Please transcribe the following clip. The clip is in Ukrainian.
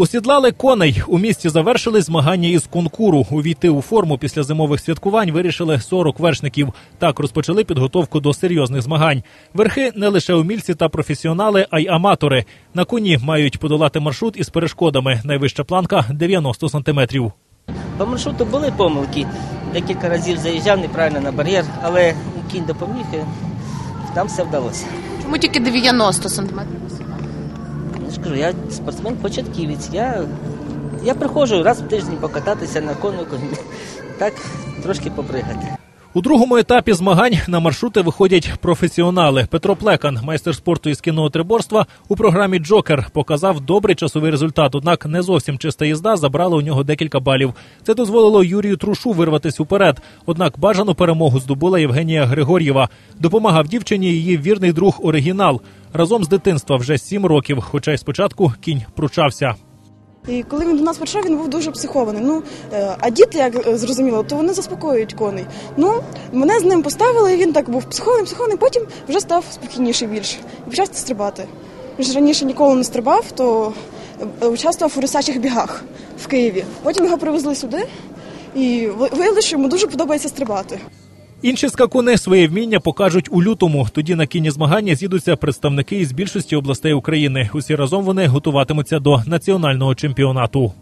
Усідлали коней. У місті завершили змагання із конкуру. Увійти у форму після зимових святкувань вирішили 40 вершників. Так розпочали підготовку до серйозних змагань. Верхи не лише умільці та професіонали, а й аматори. На коні мають подолати маршрут із перешкодами. Найвища планка 90 сантиметрів. По маршруту були помилки. Декілька разів заїжджав неправильно на бар'єр, але кінь допоміг, і там все вдалося. Чому тільки 90 сантиметрів? Ж кажу, я спортсмен-початківець. Я, я приходжу раз в тиждень покататися на конику, так трошки попригати. У другому етапі змагань на маршрути виходять професіонали. Петро Плекан, майстер спорту із кіноотриборства, у програмі Джокер показав добрий часовий результат. Однак не зовсім чиста їзда забрала у нього декілька балів. Це дозволило Юрію Трушу вирватися уперед. Однак бажану перемогу здобула Євгенія Григор'єва. Допомагав дівчині її вірний друг оригінал. Разом з дитинства вже сім років, хоча й спочатку кінь пручався. І коли він до нас прийшов, він був дуже психований. Ну е, а діти, як е, зрозуміло, то вони заспокоюють коней. Ну мене з ним поставили, і він так був психований, психований. Потім вже став спокійніший більше і почав стрибати. Він ж раніше ніколи не стрибав, то е, участвував у рисачих бігах в Києві. Потім його привезли сюди і ви- виявили, що йому дуже подобається стрибати. Інші скакуни своє вміння покажуть у лютому. Тоді на кінні змагання з'їдуться представники із більшості областей України. Усі разом вони готуватимуться до національного чемпіонату.